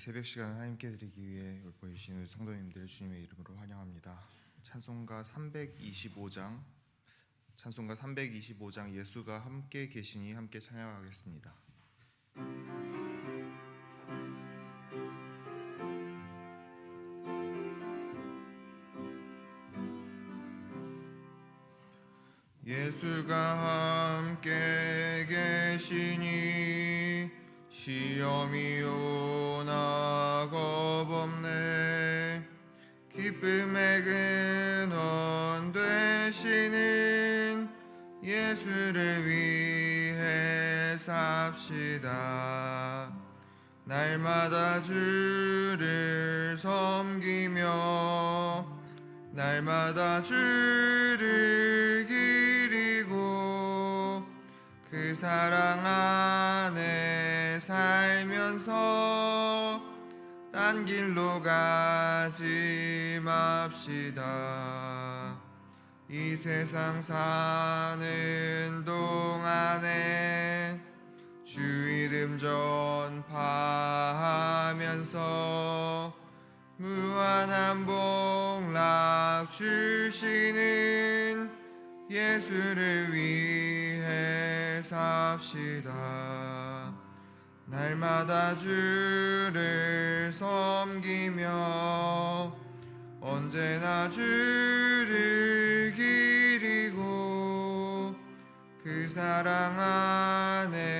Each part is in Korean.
새벽 시간을 하나님께 드리기 위해 우리 성도님들 주님의 이름으로 환영합니다. 찬송가 325장 찬송가 325장 예수가 함께 계시니 함께 찬양하겠습니다. 삽시다. 날마다 주를 섬기며 날마다 주를 기리고 그 사랑 안에 살면서 딴 길로 가지 맙시다. 이 세상 사는 동안에 주 이름 전파하면서 무한한 복락 주시는 예수를 위해 삽시다. 날마다 주를 섬기며 언제나 주를 기리고 그 사랑 안에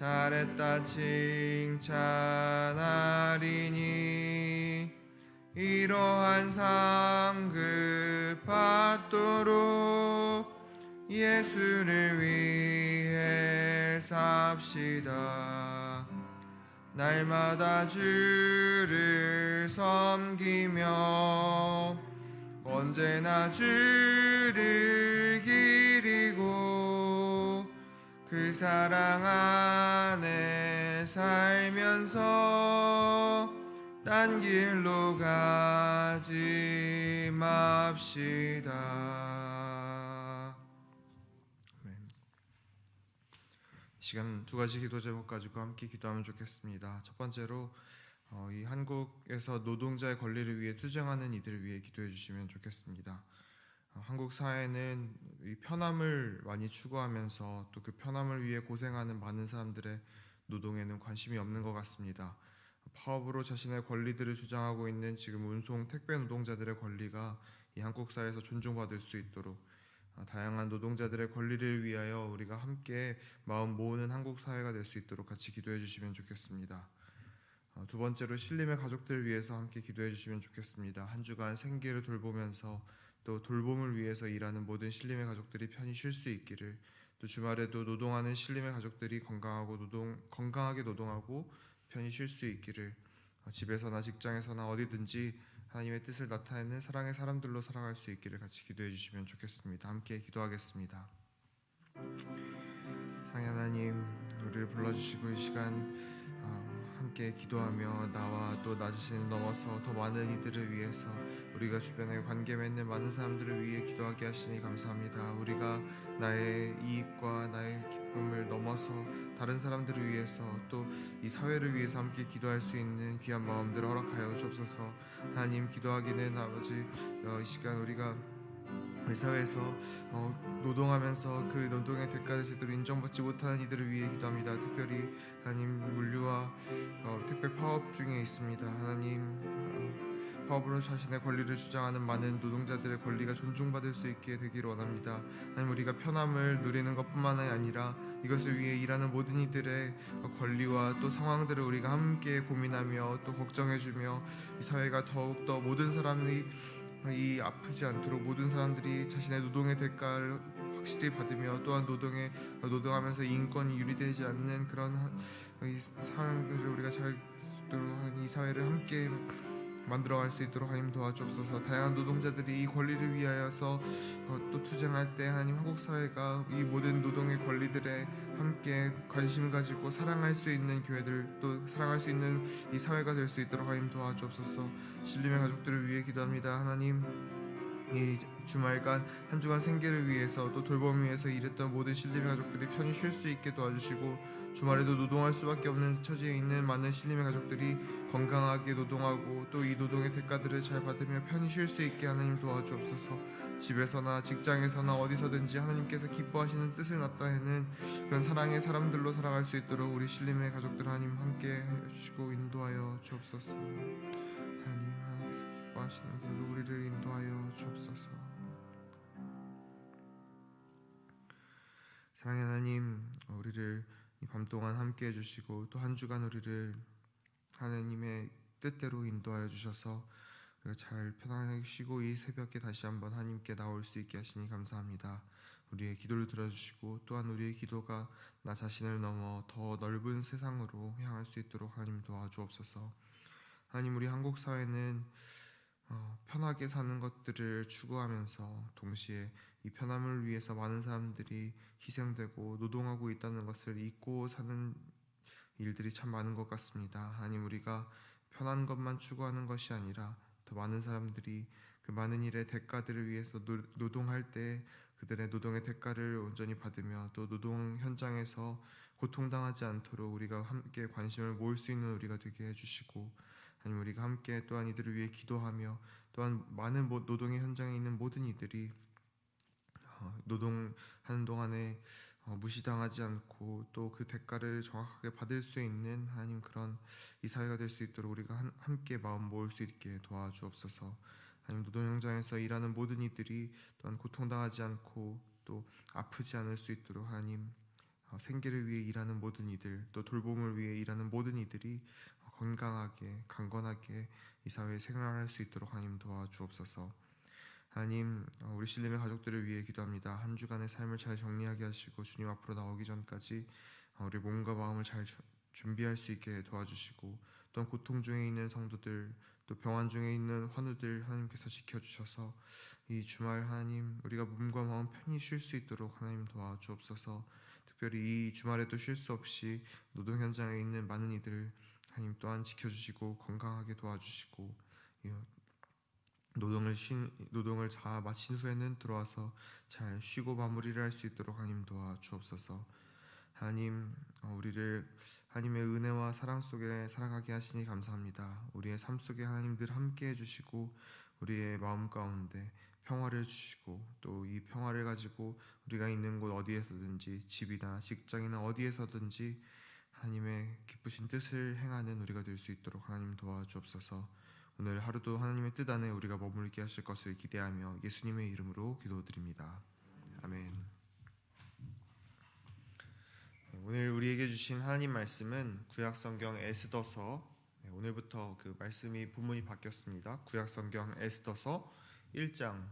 잘했다 칭찬하리니. 이러한 상급 받도록 예수를 위해 삽시다. 날마다 주를 섬기며 언제나 주를 그 사랑 안에 살면서 딴 길로 가지 맙시다. 시간 두 가지 기도 제목 가지고 함께 기도하면 좋겠습니다. 첫 번째로 어, 이 한국에서 노동자의 권리를 위해 투쟁하는 이들을 위해 기도해 주시면 좋겠습니다. 어, 한국 사회는 이 편함을 많이 추구하면서 또 그 편함을 위해 고생하는 많은 사람들의 노동에는 관심이 없는 것 같습니다. 파업으로 자신의 권리들을 주장하고 있는 지금 운송 택배 노동자들의 권리가 이 한국 사회에서 존중받을 수 있도록 어, 다양한 노동자들의 권리를 위하여 우리가 함께 마음 모으는 한국 사회가 될 수 있도록 같이 기도해 주시면 좋겠습니다. 어, 두 번째로 신림의 가족들을 위해서 함께 기도해 주시면 좋겠습니다. 한 주간 생계를 돌보면서 또 돌봄을 위해서 일하는 모든 신림의 가족들이 편히 쉴 수 있기를 또 주말에도 노동하는 신림의 가족들이 건강하고 노동 건강하게 노동하고 편히 쉴 수 있기를 어, 집에서나 직장에서나 어디든지 하나님의 뜻을 나타내는 사랑의 사람들로 살아갈 수 있기를 같이 기도해 주시면 좋겠습니다. 함께 기도하겠습니다. 상해 하나님, 우리를 불러주시고 이 시간 어, 함께 기도하며 나와 또 나 자신을 넘어서 더 많은 이들을 위해서 우리가 주변에 관계 맺는 많은 사람들을 위해 기도하게 하시니 감사합니다. 우리가 나의 이익과 나의 기쁨을 넘어서 다른 사람들을 위해서 또 이 사회를 위해서 함께 기도할 수 있는 귀한 마음들을 허락하여 주옵소서. 하나님 기도하기는 아버지 어, 이 시간 우리가 이 사회에서 어, 노동하면서 그 노동의 대가를 제대로 인정받지 못하는 이들을 위해 기도합니다. 특별히 하나님 물류와 어, 택배 파업 중에 있습니다. 하나님 어, 파업으로 자신의 권리를 주장하는 많은 노동자들의 권리가 존중받을 수 있게 되기를 원합니다. 하나님 우리가 편함을 누리는 것뿐만 아니라 이것을 위해 일하는 모든 이들의 권리와 또 상황들을 우리가 함께 고민하며 또 걱정해주며 이 사회가 더욱 더 모든 사람이 이 아프지 않도록 모든 사람들이 자신의 노동의 대가를 확실히 받으며 또한 노동에 노동하면서 인권이 유리되지 않는 그런 하- 이 사람들을 우리가 잘 있도록 이 사회를 함께 만들어갈 수 있도록 하나님 도와주옵소서. 다양한 노동자들이 이 권리를 위하여서 어, 또 투쟁할 때 하나님 한국 사회가 이 모든 노동의 권리들에 함께 관심을 가지고 사랑할 수 있는 교회들 또 사랑할 수 있는 이 사회가 될 수 있도록 하나님 도와주옵소서. 신림의 가족들을 위해 기도합니다. 하나님 이 주말간 한 주간 생계를 위해서 또 돌봄을 위해서 일했던 모든 신림의 가족들이 편히 쉴 수 있게 도와주시고 주말에도 노동할 수밖에 없는 처지에 있는 많은 신림의 가족들이 건강하게 노동하고 또 이 노동의 대가들을 잘 받으며 편히 쉴 수 있게 하나님 도와주옵소서. 집에서나 직장에서나 어디서든지 하나님께서 기뻐하시는 뜻을 나타내는 그런 사랑의 사람들로 살아갈 수 있도록 우리 신림의 가족들 하나님 함께 해주시고 인도하여 주옵소서. 하나님 하나님께서 기뻐하시는 길로 우리를 인도하여 주옵소서. 사랑의 하나님, 어, 우리를 이 밤 동안 함께 해주시고 또 한 주간 우리를 하나님의 뜻대로 인도하여 주셔서 우리가 잘 편안하게 쉬고 이 새벽에 다시 한번 하나님께 나올 수 있게 하시니 감사합니다. 우리의 기도를 들어주시고 또한 우리의 기도가 나 자신을 넘어 더 넓은 세상으로 향할 수 있도록 하나님 도와주옵소서. 하나님 우리 한국 사회는 어, 편하게 사는 것들을 추구하면서 동시에 이 편함을 위해서 많은 사람들이 희생되고 노동하고 있다는 것을 잊고 사는 일들이 참 많은 것 같습니다. 하나님 우리가 편한 것만 추구하는 것이 아니라 더 많은 사람들이 그 많은 일의 대가들을 위해서 노, 노동할 때 그들의 노동의 대가를 온전히 받으며 또 노동 현장에서 고통당하지 않도록 우리가 함께 관심을 모을 수 있는 우리가 되게 해주시고 하나님 우리가 함께 또한 이들을 위해 기도하며 또한 많은 모- 노동의 현장에 있는 모든 이들이 어, 노동하는 동안에 어, 무시당하지 않고 또 그 대가를 정확하게 받을 수 있는 하나님 그런 이 사회가 될 수 있도록 우리가 한- 함께 마음 모을 수 있게 도와주옵소서. 하나님 노동 현장에서 일하는 모든 이들이 또한 고통당하지 않고 또 아프지 않을 수 있도록 하나님 어, 생계를 위해 일하는 모든 이들 또 돌봄을 위해 일하는 모든 이들이 어, 건강하게 강건하게 이 사회에 생활할 수 있도록 하나님 도와주옵소서. 하나님 어, 우리 신림의 가족들을 위해 기도합니다. 한 주간의 삶을 잘 정리하게 하시고 주님 앞으로 나오기 전까지 어, 우리 몸과 마음을 잘 주- 준비할 수 있게 도와주시고 또한 고통 중에 있는 성도들 또 병환 중에 있는 환우들 하나님께서 지켜주셔서 이 주말 하나님 우리가 몸과 마음 편히 쉴 수 있도록 하나님 도와주옵소서 특별히 이 주말에도 쉴 수 없이 노동 현장에 있는 많은 이들 하나님 또한 지켜주시고 건강하게 도와주시고 이 노동을 쉰 노동을 다 마친 후에는 들어와서 잘 쉬고 마무리를 할 수 있도록 하나님 도와 주옵소서. 하나님 어, 우리를 하나님의 은혜와 사랑 속에 살아가게 하시니 감사합니다. 우리의 삶 속에 하나님 늘 함께 해주시고 우리의 마음 가운데 평화를 주시고 또 이 평화를 가지고 우리가 있는 곳 어디에서든지 집이나 직장이나 어디에서든지 하나님의 기쁘신 뜻을 행하는 우리가 될 수 있도록 하나님 도와주옵소서. 오늘 하루도 하나님의 뜻 안에 우리가 머물게 하실 것을 기대하며 예수님의 이름으로 기도드립니다. 아멘. 네, 오늘 우리에게 주신 하나님 말씀은 구약 성경 에스더서 네, 오늘부터 그 말씀이 본문이 바뀌었습니다. 구약 성경 에스더서 1장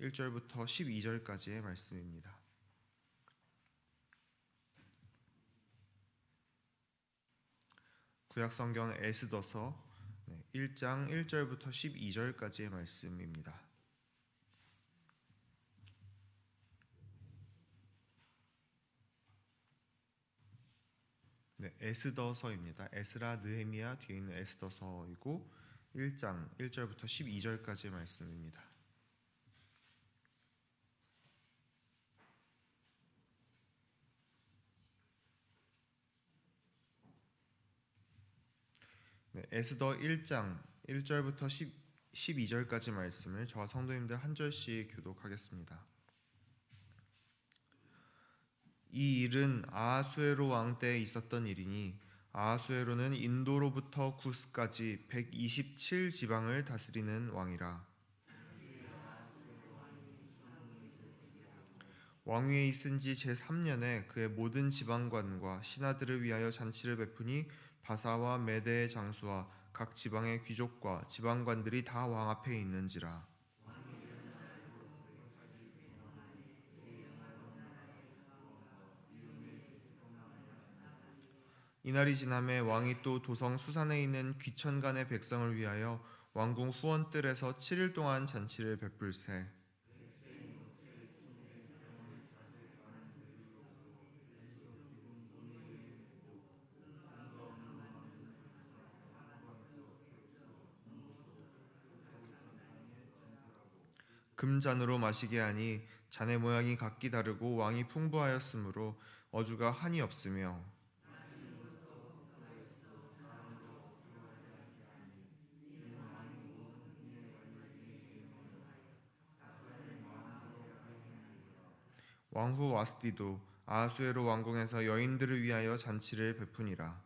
1절부터 12절까지의 말씀입니다. 구약 성경 에스더서 네, 1장 1절부터 12절까지의 말씀입니다. 네, 에스더서입니다. 에스라 느헤미야 뒤에 있는 에스더서이고 1장 1절부터 12절까지의 말씀입니다. 네, 에스더 1장 1절부터 12절까지 말씀을 저와 성도님들 한 절씩 교독하겠습니다. 이 일은 아하수에로 왕 때에 있었던 일이니 아하수에로는 인도로부터 구스까지 127 지방을 다스리는 왕이라. 왕위에 있은 지 제3년에 그의 모든 지방관과 신하들을 위하여 잔치를 베푸니 바사와 메대의 장수와 각 지방의 귀족과 지방관들이 다 왕 앞에 있는지라. 이날이 지남에 왕이 또 도성 수산에 있는 귀천간의 백성을 위하여 왕궁 후원뜰에서 7일 동안 잔치를 베풀세. 금잔으로 마시게 하니 잔의 모양이 각기 다르고 왕이 풍부하였으므로 어주가 한이 없으며 왕후 와스디도 아하수에로 왕궁에서 여인들을 위하여 잔치를 베푸니라.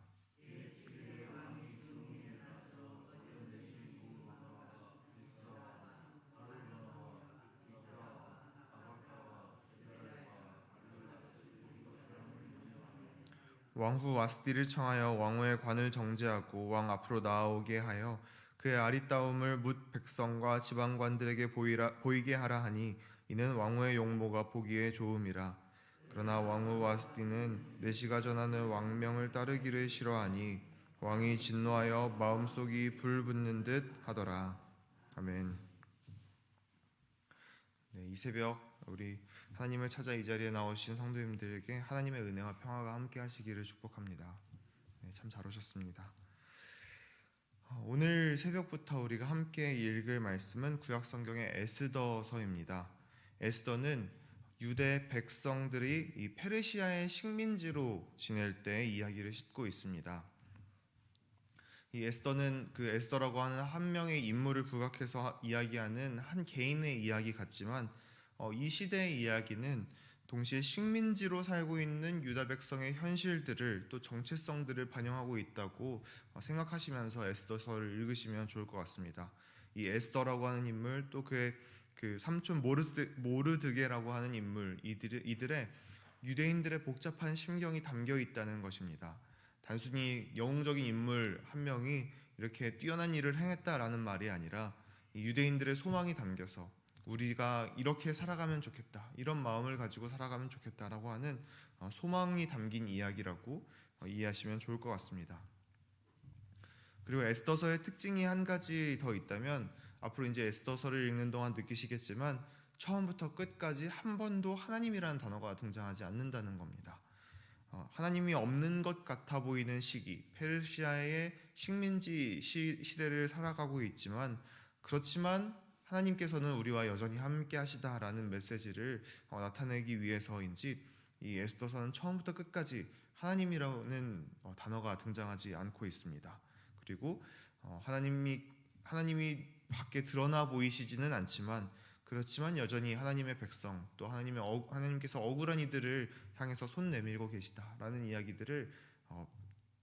왕후 와스디를 청하여 왕후의 관을 정제하고 왕 앞으로 나아오게 하여 그의 아리따움을 묻 백성과 지방관들에게 보이라, 보이게 하라 하니 이는 왕후의 용모가 보기에 좋음이라. 그러나 왕후 와스디는 내시가 전하는 왕명을 따르기를 싫어하니 왕이 진노하여 마음속이 불붙는 듯 하더라. 아멘. 네, 이 새벽 우리 하나님을 찾아 이 자리에 나오신 성도님들에게 하나님의 은혜와 평화가 함께 하시기를 축복합니다. 네, 참잘 오셨습니다. 어, 오늘 새벽부터 우리가 함께 읽을 말씀은 구약 성경의 에스더서입니다. 에스더는 유대 백성들이 이 페르시아의 식민지로 지낼 때 이야기를 싣고 있습니다. 이 에스더는 그 에스더라고 하는 한 명의 인물을 부각해서 이야기하는 한 개인의 이야기 같지만 어, 이 시대의 이야기는 동시에 식민지로 살고 있는 유다 백성의 현실들을 또 정체성들을 반영하고 있다고 어, 생각하시면서 에스더서를 읽으시면 좋을 것 같습니다. 이 에스더라고 하는 인물 또 그의 그 삼촌 모르드, 모르드게라고 하는 인물 이들, 이들의 유대인들의 복잡한 심경이 담겨 있다는 것입니다. 단순히 영웅적인 인물 한 명이 이렇게 뛰어난 일을 행했다라는 말이 아니라 유대인들의 소망이 담겨서 우리가 이렇게 살아가면 좋겠다 이런 마음을 가지고 살아가면 좋겠다라고 하는 어, 소망이 담긴 이야기라고 어, 이해하시면 좋을 것 같습니다. 그리고 에스더서의 특징이 한 가지 더 있다면 앞으로 이제 에스더서를 읽는 동안 느끼시겠지만 처음부터 끝까지 한 번도 하나님이라는 단어가 등장하지 않는다는 겁니다. 어, 하나님이 없는 것 같아 보이는 시기, 페르시아의 식민지 시, 시대를 살아가고 있지만 그렇지만 하나님께서는 우리와 여전히 함께 하시다라는 메시지를 어, 나타내기 위해서인지 이 에스더서는 처음부터 끝까지 하나님이라는 어, 단어가 등장하지 않고 있습니다. 그리고 어, 하나님이 하나님이 밖에 드러나 보이시지는 않지만 그렇지만 여전히 하나님의 백성 또 하나님의 어, 하나님께서 억울한 이들을 향해서 손 내밀고 계시다라는 이야기들을 어,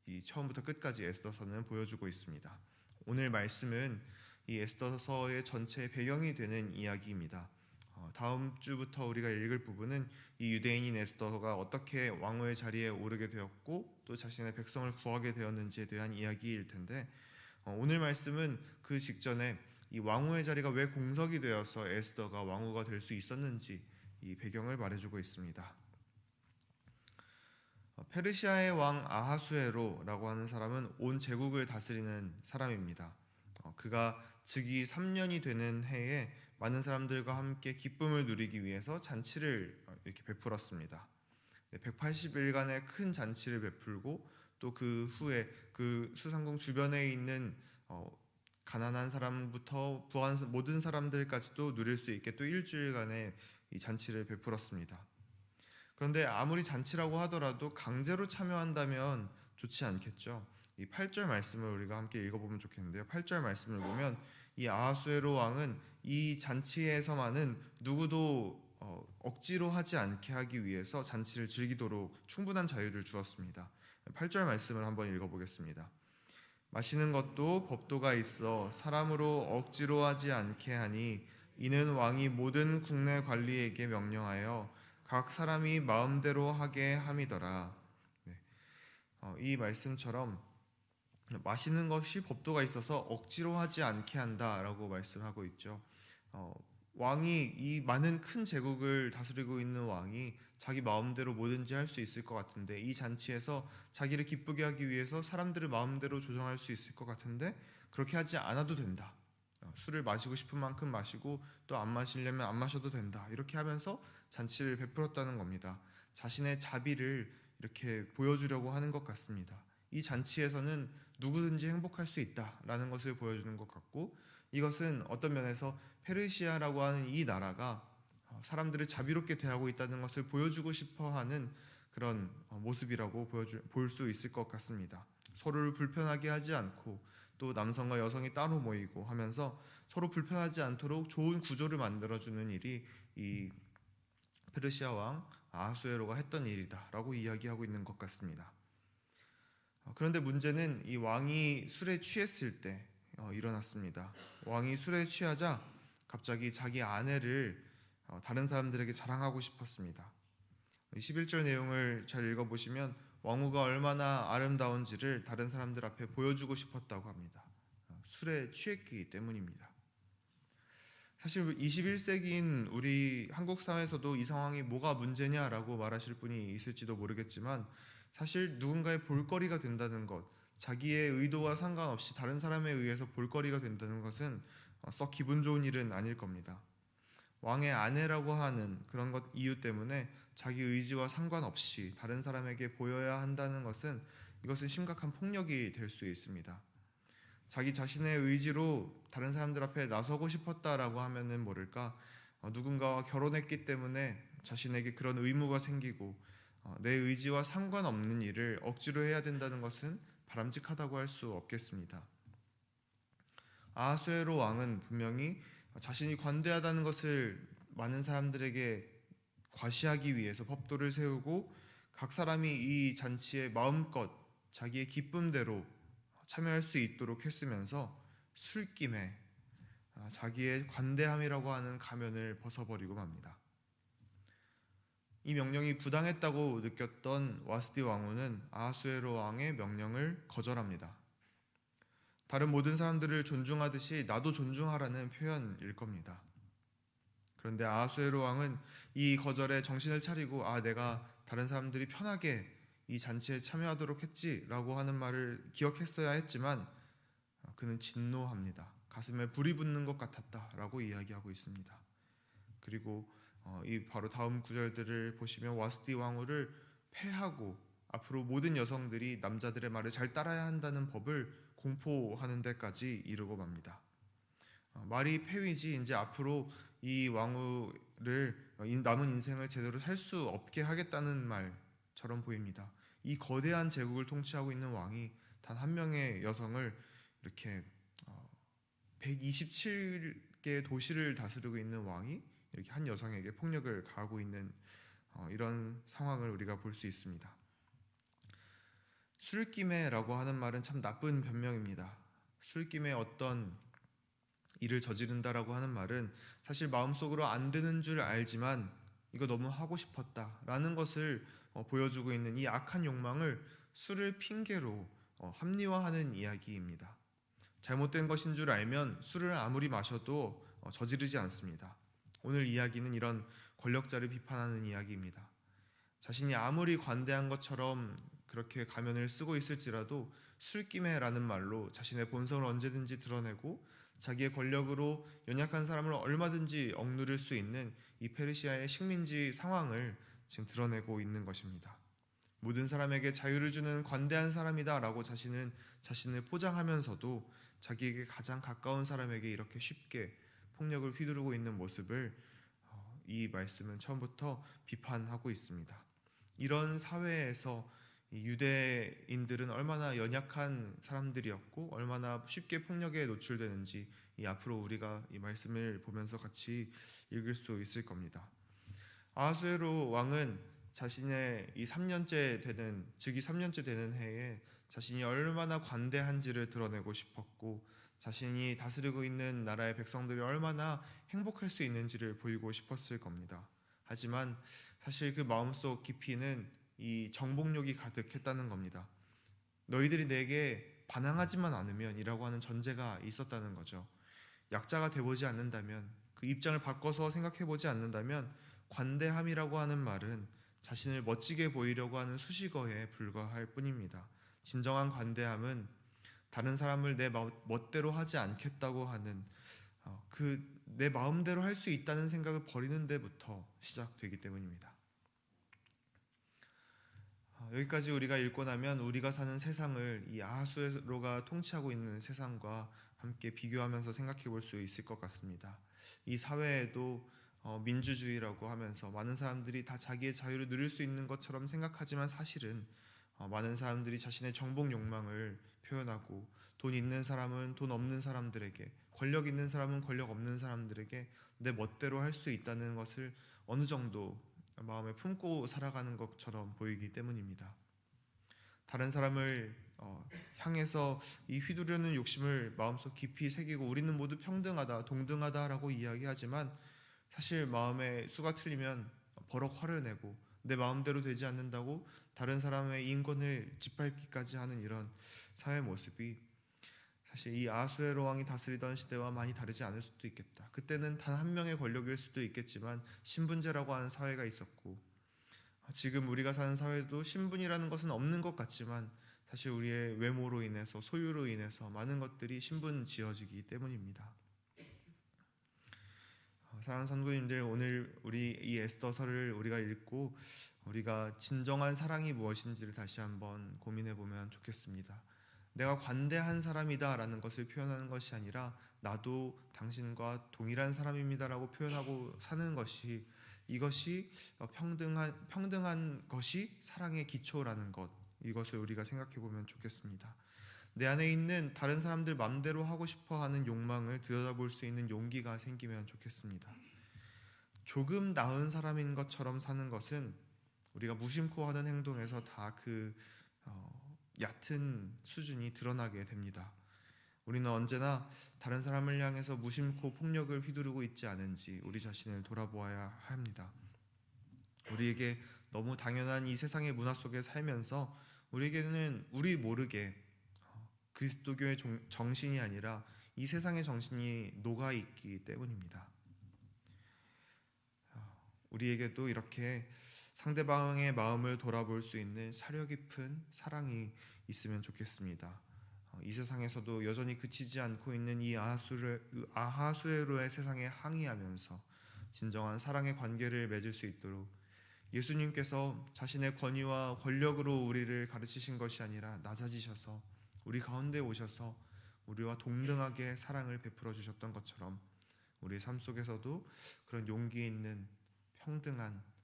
이 처음부터 끝까지 에스더서는 보여주고 있습니다. 오늘 말씀은 이 에스더서의 전체 배경이 되는 이야기입니다. 어, 다음 주부터 우리가 읽을 부분은 이 유대인인 에스더가 어떻게 왕후의 자리에 오르게 되었고 또 자신의 백성을 구하게 되었는지에 대한 이야기일 텐데 어, 오늘 말씀은 그 직전에 이 왕후의 자리가 왜 공석이 되어서 에스더가 왕후가 될 수 있었는지 이 배경을 말해주고 있습니다. 어, 페르시아의 왕 아하수에로라고 하는 사람은 온 제국을 다스리는 사람입니다. 어, 그가 즉위 3년이 되는 해에 많은 사람들과 함께 기쁨을 누리기 위해서 잔치를 어, 이렇게 베풀었습니다. 180일간의 큰 잔치를 베풀고 또 그 후에 그 수상궁 주변에 있는 가난한 사람부터 부한 모든 사람들까지도 누릴 수 있게 또 일주일간의 이 잔치를 베풀었습니다. 그런데 아무리 잔치라고 하더라도 강제로 참여한다면 좋지 않겠죠. 이 8절 말씀을 우리가 함께 읽어보면 좋겠는데요. 8절 말씀을 보면 이 아하수에로 왕은 이 잔치에서만은 누구도 어, 억지로 하지 않게 하기 위해서 잔치를 즐기도록 충분한 자유를 주었습니다. 8절 말씀을 한번 읽어보겠습니다. 마시는 것도 법도가 있어 사람으로 억지로 하지 않게 하니 이는 왕이 모든 국내 관리에게 명령하여 각 사람이 마음대로 하게 함이더라. 네. 어, 이 말씀처럼 마시는 것이 법도가 있어서 억지로 하지 않게 한다라고 말씀하고 있죠. 어, 왕이 이 많은 큰 제국을 다스리고 있는 왕이 자기 마음대로 뭐든지 할 수 있을 것 같은데 이 잔치에서 자기를 기쁘게 하기 위해서 사람들을 마음대로 조정할 수 있을 것 같은데 그렇게 하지 않아도 된다. 어, 술을 마시고 싶은 만큼 마시고 또 안 마시려면 안 마셔도 된다. 이렇게 하면서 잔치를 베풀었다는 겁니다. 자신의 자비를 이렇게 보여주려고 하는 것 같습니다. 이 잔치에서는 누구든지 행복할 수 있다라는 것을 보여주는 것 같고 이것은 어떤 면에서 페르시아라고 하는 이 나라가 어, 사람들을 자비롭게 대하고 있다는 것을 보여주고 싶어하는 그런 어, 모습이라고 볼 수 있을 것 같습니다. 서로를 불편하게 하지 않고 또 남성과 여성이 따로 모이고 하면서 서로 불편하지 않도록 좋은 구조를 만들어주는 일이 이 페르시아 왕 아하수에로가 했던 일이다라고 이야기하고 있는 것 같습니다. 어, 그런데 문제는 이 왕이 술에 취했을 때 어, 일어났습니다. 왕이 술에 취하자 갑자기 자기 아내를 어, 다른 사람들에게 자랑하고 싶었습니다. 11절 내용을 잘 읽어보시면 왕후가 얼마나 아름다운지를 다른 사람들 앞에 보여주고 싶었다고 합니다. 술에 취했기 때문입니다. 사실 21세기인 우리 한국 사회에서도 이 상황이 뭐가 문제냐라고 말하실 분이 있을지도 모르겠지만 사실 누군가의 볼거리가 된다는 것, 자기의 의도와 상관없이 다른 사람에 의해서 볼거리가 된다는 것은 어, 썩 기분 좋은 일은 아닐 겁니다. 왕의 아내라고 하는 그런 것 이유 때문에 자기 의지와 상관없이 다른 사람에게 보여야 한다는 것은 이것은 심각한 폭력이 될 수 있습니다. 자기 자신의 의지로 다른 사람들 앞에 나서고 싶었다라고 하면은 모를까 어, 누군가와 결혼했기 때문에 자신에게 그런 의무가 생기고 어, 내 의지와 상관없는 일을 억지로 해야 된다는 것은 바람직하다고 할 수 없겠습니다. 아하수에로 왕은 분명히 자신이 관대하다는 것을 많은 사람들에게 과시하기 위해서 법도를 세우고 각 사람이 이 잔치에 마음껏 자기의 기쁨대로 참여할 수 있도록 했으면서 술김에 자기의 관대함이라고 하는 가면을 벗어버리고 맙니다. 이 명령이 부당했다고 느꼈던 와스디 왕후는 아하수에로 왕의 명령을 거절합니다. 다른 모든 사람들을 존중하듯이 나도 존중하라는 표현일 겁니다. 그런데 아하수에로 왕은 이 거절에 정신을 차리고 아 내가 다른 사람들이 편하게 이 잔치에 참여하도록 했지라고 하는 말을 기억했어야 했지만 그는 진노합니다. 가슴에 불이 붙는 것 같았다라고 이야기하고 있습니다. 그리고 어, 이 바로 다음 구절들을 보시면 와스티 왕후를 패하고 앞으로 모든 여성들이 남자들의 말을 잘 따라야 한다는 법을 공포하는 데까지 이르고 맙니다. 어, 말이 폐위지 이제 앞으로 이 왕후를 남은 인생을 제대로 살 수 없게 하겠다는 말처럼 보입니다. 이 거대한 제국을 통치하고 있는 왕이 단 한 명의 여성을 이렇게 127개 어, 도시를 다스리고 있는 왕이 이렇게 한 여성에게 폭력을 가하고 있는 어, 이런 상황을 우리가 볼 수 있습니다. 술김에라고 하는 말은 참 나쁜 변명입니다. 술김에 어떤 일을 저지른다라고 하는 말은 사실 마음속으로 안 드는 줄 알지만 이거 너무 하고 싶었다라는 것을 어, 보여주고 있는 이 악한 욕망을 술을 핑계로 어, 합리화하는 이야기입니다. 잘못된 것인 줄 알면 술을 아무리 마셔도 저지르지 않습니다. 오늘 이야기는 이런 권력자를 비판하는 이야기입니다. 자신이 아무리 관대한 것처럼 그렇게 가면을 쓰고 있을지라도 술김에라는 말로 자신의 본성을 언제든지 드러내고 자기의 권력으로 연약한 사람을 얼마든지 억누를 수 있는 이 페르시아의 식민지 상황을 지금 드러내고 있는 것입니다. 모든 사람에게 자유를 주는 관대한 사람이다라고 자신은 자신을 포장하면서도 자기에게 가장 가까운 사람에게 이렇게 쉽게 폭력을 휘두르고 있는 모습을 어, 이 말씀은 처음부터 비판하고 있습니다. 이런 사회에서 유대인들은 얼마나 연약한 사람들이었고 얼마나 쉽게 폭력에 노출되는지 이 앞으로 우리가 이 말씀을 보면서 같이 읽을 수 있을 겁니다. 아하수에로 왕은 자신의 이 3년째 되는 즉위 3년째 되는 해에 자신이 얼마나 관대한지를 드러내고 싶었고 자신이 다스리고 있는 나라의 백성들이 얼마나 행복할 수 있는지를 보이고 싶었을 겁니다. 하지만 사실 그 마음속 깊이는 이 정복욕이 가득했다는 겁니다. 너희들이 내게 반항하지만 않으면이라고 하는 전제가 있었다는 거죠. 약자가 돼보지 않는다면 그 입장을 바꿔서 생각해보지 않는다면 관대함이라고 하는 말은 자신을 멋지게 보이려고 하는 수식어에 불과할 뿐입니다. 진정한 관대함은 다른 사람을 내 멋대로 하지 않겠다고 하는 어, 그내 마음대로 할 수 있다는 생각을 버리는 데부터 시작되기 때문입니다. 어, 여기까지 우리가 읽고 나면 우리가 사는 세상을 이 아하수에로가 통치하고 있는 세상과 함께 비교하면서 생각해 볼 수 있을 것 같습니다. 이 사회에도 어, 민주주의라고 하면서 많은 사람들이 다 자기의 자유를 누릴 수 있는 것처럼 생각하지만 사실은 어, 많은 사람들이 자신의 정복 욕망을 표현하고 돈 있는 사람은 돈 없는 사람들에게 권력 있는 사람은 권력 없는 사람들에게 내 멋대로 할 수 있다는 것을 어느 정도 마음에 품고 살아가는 것처럼 보이기 때문입니다. 다른 사람을 어, 향해서 이 휘두르는 욕심을 마음속 깊이 새기고 우리는 모두 평등하다, 동등하다라고 이야기하지만 사실 마음의 수가 틀리면 버럭 화를 내고 내 마음대로 되지 않는다고 다른 사람의 인권을 짓밟기까지 하는 이런 사회 모습이 사실 이 아수에로 왕이 다스리던 시대와 많이 다르지 않을 수도 있겠다. 그때는 단 한 명의 권력일 수도 있겠지만 신분제라고 하는 사회가 있었고 지금 우리가 사는 사회도 신분이라는 것은 없는 것 같지만 사실 우리의 외모로 인해서 소유로 인해서 많은 것들이 신분 지어지기 때문입니다. 사랑하는 선교님들 오늘 우리 이 에스더서를 우리가 읽고 우리가 진정한 사랑이 무엇인지를 다시 한번 고민해 보면 좋겠습니다. 내가 관대한 사람이다라는 것을 표현하는 것이 아니라 나도 당신과 동일한 사람입니다라고 표현하고 사는 것이 이것이 평등한 평등한 것이 사랑의 기초라는 것 이것을 우리가 생각해 보면 좋겠습니다. 내 안에 있는 다른 사람들 맘대로 하고 싶어 하는 욕망을 들여다볼 수 있는 용기가 생기면 좋겠습니다. 조금 나은 사람인 것처럼 사는 것은 우리가 무심코 하는 행동에서 다그 어, 얕은 수준이 드러나게 됩니다. 우리는 언제나 다른 사람을 향해서 무심코 폭력을 휘두르고 있지 않은지 우리 자신을 돌아보아야 합니다. 우리에게 너무 당연한 이 세상의 문화 속에 살면서 우리에게는 우리 모르게 그리스도교의 정신이 아니라 이 세상의 정신이 녹아 있기 때문입니다. 어, 우리에게도 이렇게 상대방의 마음을 돌아볼 수 있는 사려 깊은 사랑이 있으면 좋겠습니다. 어, 이 세상에서도 여전히 그치지 않고 있는 이 아하수에로의 세상에 항의하면서 진정한 사랑의 관계를 맺을 수 있도록 예수님께서 자신의 권위와 권력으로 우리를 가르치신 것이 아니라 낮아지셔서 우리 가운데 오셔서 우리와 동등하게 사랑을 베풀어 주셨던 것처럼 우리 삶 속에서도 그런 용기 있는 평등한 어,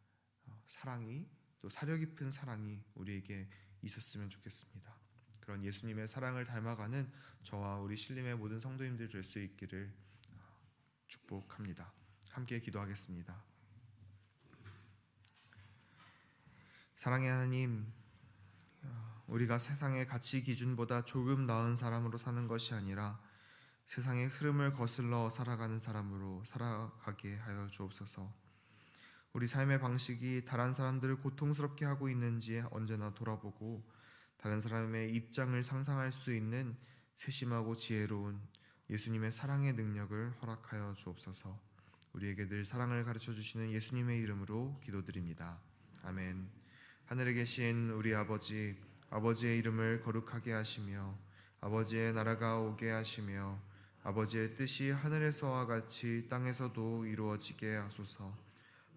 사랑이 또 사려 깊은 사랑이 우리에게 있었으면 좋겠습니다. 그런 예수님의 사랑을 닮아가는 저와 우리 신림의 모든 성도님들 될 수 있기를 어, 축복합니다. 함께 기도하겠습니다. 사랑의 하나님, 우리가 세상의 가치 기준보다 조금 나은 사람으로 사는 것이 아니라 세상의 흐름을 거슬러 살아가는 사람으로 살아가게 하여 주옵소서. 우리 삶의 방식이 다른 사람들을 고통스럽게 하고 있는지 언제나 돌아보고 다른 사람의 입장을 상상할 수 있는 세심하고 지혜로운 예수님의 사랑의 능력을 허락하여 주옵소서. 우리에게 늘 사랑을 가르쳐 주시는 예수님의 이름으로 기도드립니다. 아멘. 하늘에 계신 우리 아버지 아버지의 이름을 거룩하게 하시며 아버지의 나라가 오게 하시며 아버지의 뜻이 하늘에서와 같이 땅에서도 이루어지게 하소서.